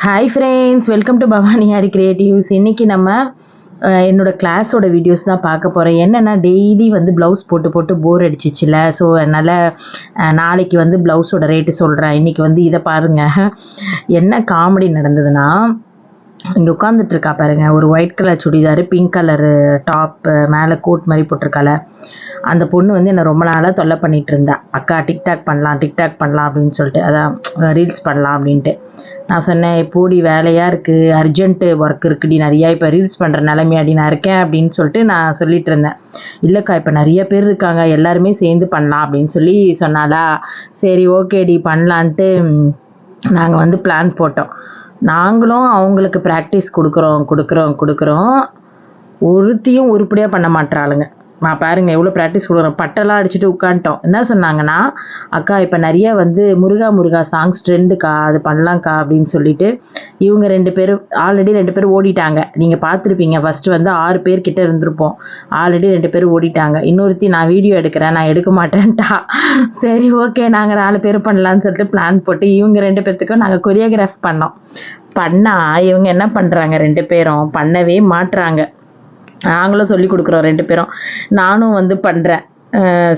Hi friends welcome to Bhavani Hari creatives இன்றைக்கி நம்ம என்னோடய என்னோட கிளாஸோட வீடியோஸ் தான் பார்க்க போகிறேன் என்னென்னா டெய்லி வந்து ப்ளவுஸ் போட்டு போட்டு போர் அடிச்சிச்சுல. ஸோ அதனால் நாளைக்கு வந்து ப்ளவுஸோட ரேட்டு சொல்கிறேன் இன்றைக்கி வந்து இதை பாருங்கள் என்ன காமெடி நடந்ததுன்னா இங்கே உட்காந்துட்டு இருக்கா பாருங்க. ஒரு white colour churidar pink colour top மேலே கோட் மாதிரி போட்டிருக்கால அந்த பொண்ணு வந்து என்னை ரொம்ப நாளாக தொல்லை பண்ணிட்டு இருந்தா. அக்கா டிக்டாக் பண்ணலாம் டிக்டாக் பண்ணலாம் அப்படின்னு சொல்லிட்டு. அதான் ரீல்ஸ் பண்ணலாம் அப்படின்ட்டு. நான் சொன்னேன் எப்போடி வேலையாக இருக்குது அர்ஜென்ட்டு ஒர்க் இருக்குடி நிறையா. இப்போ ரீல்ஸ் பண்ணுற நிலைமையாடி நான் இருக்கேன். அப்படின்னு சொல்லிட்டு நான் சொல்லிட்டு இருந்தேன். இல்லைக்கா இப்போ நிறைய பேர் இருக்காங்க. எல்லாருமே சேர்ந்து பண்ணலாம். அப்படின்னு சொல்லி சொன்னாலா சரி ஓகேடி பண்ணலான்ட்டு நாங்கள் வந்து பிளான் போட்டோம். நாங்களும் அவங்களுக்கு ப்ராக்டிஸ் கொடுக்குறோம் கொடுக்குறோம் கொடுக்குறோம். ஒருத்தியும் உருப்படியாக பண்ண மாட்றாளுங்க. நான் பாருங்க எவ்வளோ ப்ராக்டிஸ் கொடுக்குறோம். பட்டெல்லாம் அடிச்சுட்டு உட்காந்துட்டோம் என்ன சொன்னாங்கன்னா அக்கா இப்போ நிறைய வந்து முருகா முருகா சாங்ஸ் ட்ரெண்டுக்கா அது பண்ணலாம்க்கா அப்படின்னு சொல்லிட்டு இவங்க ரெண்டு பேரும் ஆல்ரெடி ரெண்டு பேரும் ஓடிட்டாங்க. நீங்கள் பார்த்துருப்பீங்க ஃபஸ்ட்டு வந்து ஆறு பேர் கிட்ட இருந்திருப்போம். ஆல்ரெடி ரெண்டு பேரும் ஓடிட்டாங்க. இன்னொருத்தி நான் வீடியோ எடுக்கிறேன் நான் எடுக்க மாட்டேன்ட்டா. சரி ஓகே நாங்கள் நாலு பேர் பண்ணலான்னு சொல்லிட்டு பிளான் போட்டு இவங்க ரெண்டு பேர்த்துக்கும் நாங்கள் கொரியோகிராஃப் பண்ணோம். பண்ணால் இவங்க என்ன பண்ணுறாங்க ரெண்டு பேரும்? பண்ணவே மாட்டுறாங்க நாங்களும் சொல்லி கொடுக்குறோம் ரெண்டு பேரும். நானும் வந்து பண்ணுறேன்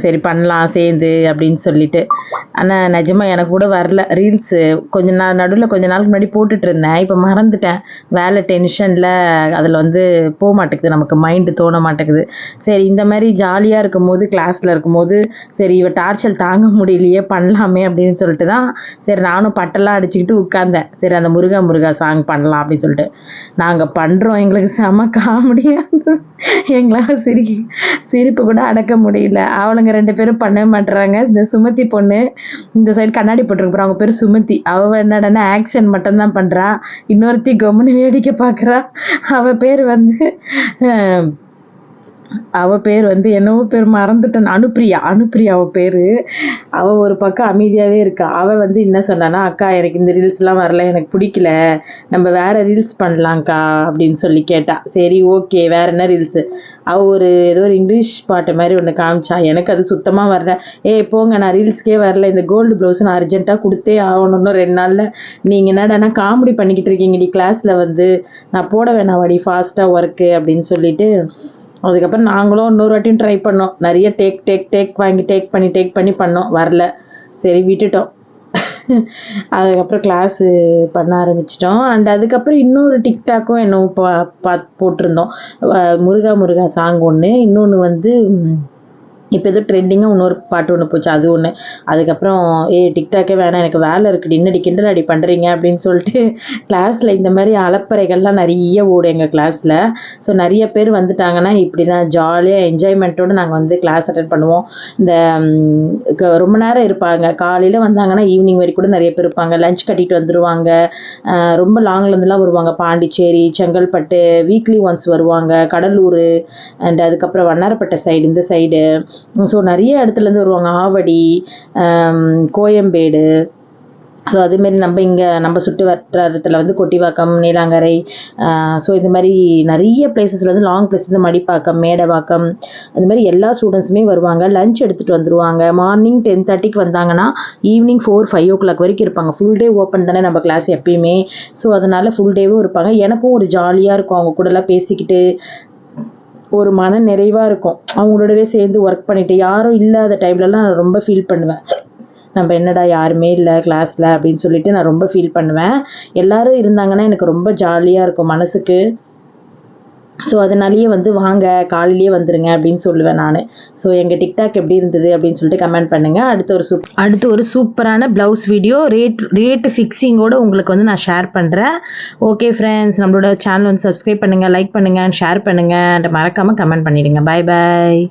சரி பண்ணலாம் சேர்ந்து அப்படின்னு சொல்லிட்டு. ஆனால் நிஜமாக எனக்கு கூட வரல. ரீல்ஸு கொஞ்ச நாள் நடுவில் கொஞ்ச நாளுக்கு முன்னாடி போட்டுட்டு இருந்தேன் இப்போ மறந்துட்டேன். வேலை டென்ஷனில் அதில் வந்து போக மாட்டேங்குது. நமக்கு மைண்டு தோண மாட்டேங்குது. சரி இந்த மாதிரி ஜாலியாக இருக்கும் போது கிளாஸில் இருக்கும்போது சரி இவ டார்ச்சல் தாங்க முடியலையே பண்ணலாமே அப்படின்னு சொல்லிட்டு தான் சரி நானும் பட்டெல்லாம் அடிச்சுக்கிட்டு உட்காந்தேன் சரி அந்த முருகா முருகா சாங் பண்ணலாம் அப்படின்னு சொல்லிட்டு. நாங்கள் பண்ணுறோம் எங்களுக்கு செம காமெடியாக எங்களால் சிரி சிரிப்பு கூட அடக்க முடியல. அவளுங்க ரெண்டு பேரும் பண்ணவே மாட்டுறாங்க இந்த சுமதி பொண்ணு இந்த சைடு கண்ணாடி போட்டிருக்கு அவங்க பேர் சுமதி. அவள் என்னடனா ஆக்ஷன் மட்டும்தான் பண்ணுறா இன்னொருத்தி கம்முன்னு வேடிக்கை பார்க்குறா அவள் பேர் வந்து அவ பேர் வந்து என்னவோ பேர் மறந்துட்டேன். அனுப்பிரியா அனுப்பிரியா அவ பேர். அவ ஒரு பக்கம் அமைதியாகவே இருக்கா. அவ வந்து என்ன சொன்னான்னா அக்கா எனக்கு இந்த ரீல்ஸ்லாம் வரல. எனக்கு பிடிக்கல. நம்ம வேற ரீல்ஸ் பண்ணலாம்க்கா அப்படின்னு சொல்லி கேட்டா. சரி ஓகே வேற என்ன ரீல்ஸு அவள் ஒரு ஏதோ ஒரு இங்கிலீஷ் பாட்டு மாதிரி ஒன்று காமிச்சா. எனக்கு அது சுத்தமாக வரல. ஏ போங்க நான் ரீல்ஸ்க்கே வரல. இந்த கோல்டு ப்ளவுஸ் நான் அர்ஜென்ட்டாக கொடுத்தே ஆகணும்னு ரெண்டு நாளில். நீங்கள் என்னடானா காமெடி பண்ணிக்கிட்டு இருக்கீங்கடி கிளாஸில் வந்து நான் போட வேணாம் வாடி ஃபாஸ்ட்டாக ஒர்க்கு அப்படின்னு சொல்லிட்டு. அதுக்கப்புறம் நாங்களும் இன்னொரு வாட்டியும் ட்ரை பண்ணோம். நிறைய டேக் டேக் டேக் வாங்கி டேக் பண்ணி டேக் பண்ணி பண்ணோம். வரல. சரி விட்டுட்டோம். அதுக்கப்புறம் கிளாஸு பண்ண ஆரம்பிச்சிட்டோம். அண்ட் அதுக்கப்புறம் இன்னொரு டிக்டாக்கும் என்னவோ பா பா போட்டிருந்தோம். முருகா முருகா சாங் ஒன்று இன்னொன்று வந்து இப்போ ஏதோ ட்ரெண்டிங்காக இன்னொரு பாட்டு ஒன்று போச்சு அது ஒன்று அதுக்கப்புறம் ஏ டிக்டாக்கே வேணாம் எனக்கு வேலை இருக்கு இன்னடி கிண்டல் அடி பண்ணுறீங்க அப்படின்னு சொல்லிட்டு கிளாஸில் இந்த மாதிரி அலப்பறைகள்லாம் நிறைய ஓடும் எங்கள் கிளாஸில் ஸோ நிறைய பேர் வந்துட்டாங்கன்னா இப்படி தான் ஜாலியாக என்ஜாய்மெண்ட்டோடு நாங்கள் வந்து கிளாஸ் அட்டன் பண்ணுவோம். இந்த க- ரொம்ப நேரம் இருப்பாங்க. காலையில் வந்தாங்கன்னா ஈவினிங் வரைக்கும் கூட நிறைய பேர் இருப்பாங்க. லஞ்ச் கட்டிட்டு வந்துடுவாங்க ரொம்ப லாங்லேருந்துலாம் வருவாங்க. பாண்டிச்சேரி செங்கல்பட்டு வீக்லி ஒன்ஸ் வருவாங்க. கடலூர் அண்ட் அதுக்கப்புறம் வண்ணாரப்பட்டை சைடு இந்த சைடு ஸோ நிறைய இடத்துலேருந்து வருவாங்க. ஆவடி கோயம்பேடு. ஸோ அதுமாரி நம்ம இங்கே நம்ம சுட்டு வட்டாரத்தில் வந்து கொட்டிவாக்கம் நீலாங்கரை ஸோ இந்த மாதிரி நிறைய பிளேசஸ்லேருந்து லாங் பிளேஸ்லேருந்து மடிப்பாக்கம் மேடவாக்கம் அந்த மாதிரி எல்லா ஸ்டூடெண்ட்ஸுமே வருவாங்க. லஞ்ச் எடுத்துகிட்டு வந்துருவாங்க. மார்னிங் டென் தேர்ட்டிக்கு வந்தாங்கன்னா evening four five o'clock வரைக்கும் இருப்பாங்க. ஃபுல் டே ஓப்பன் தானே நம்ம கிளாஸ் எப்பயுமே. ஸோ அதனால் ஃபுல் டேவும் இருப்பாங்க. எனக்கும் ஒரு ஜாலியாக இருக்கும். அவங்க கூடலாம் பேசிக்கிட்டு ஒரு மன நிறைவாக இருக்கும். அவங்களோடவே சேர்ந்து ஒர்க் பண்ணிட்டு யாரும் இல்லாத டைம்லலாம் நான் ரொம்ப ஃபீல் பண்ணுவேன். நம்ம என்னடா யாருமே இல்லை கிளாஸில் அப்படின்னு சொல்லிட்டு நான் ரொம்ப ஃபீல் பண்ணுவேன். எல்லாரும் இருந்தாங்கன்னா எனக்கு ரொம்ப ஜாலியாக இருக்கும் மனசுக்கு. ஸோ அதனாலேயே வந்து வாங்க காலையிலேயே வந்துருங்க அப்படின்னு சொல்லுவேன் நான். ஸோ எங்கள் டிக்டாக் எப்படி இருந்தது அப்படின்னு சொல்லிட்டு கமெண்ட் பண்ணுங்கள் அடுத்து ஒரு சூப் அடுத்து ஒரு சூப்பரான ப்ளவுஸ் வீடியோ ரேட் ரேட்டு ஃபிக்ஸிங்கோட உங்களுக்கு வந்து நான் ஷேர் பண்ணுறேன் ஓகே ஃப்ரெண்ட்ஸ் நம்மளோட சேனல் வந்து சப்ஸ்கிரைப் பண்ணுங்கள் லைக் பண்ணுங்கள் ஷேர் பண்ணுங்கள் மறக்காமல் கமெண்ட் பண்ணிடுங்க. பாய் பாய்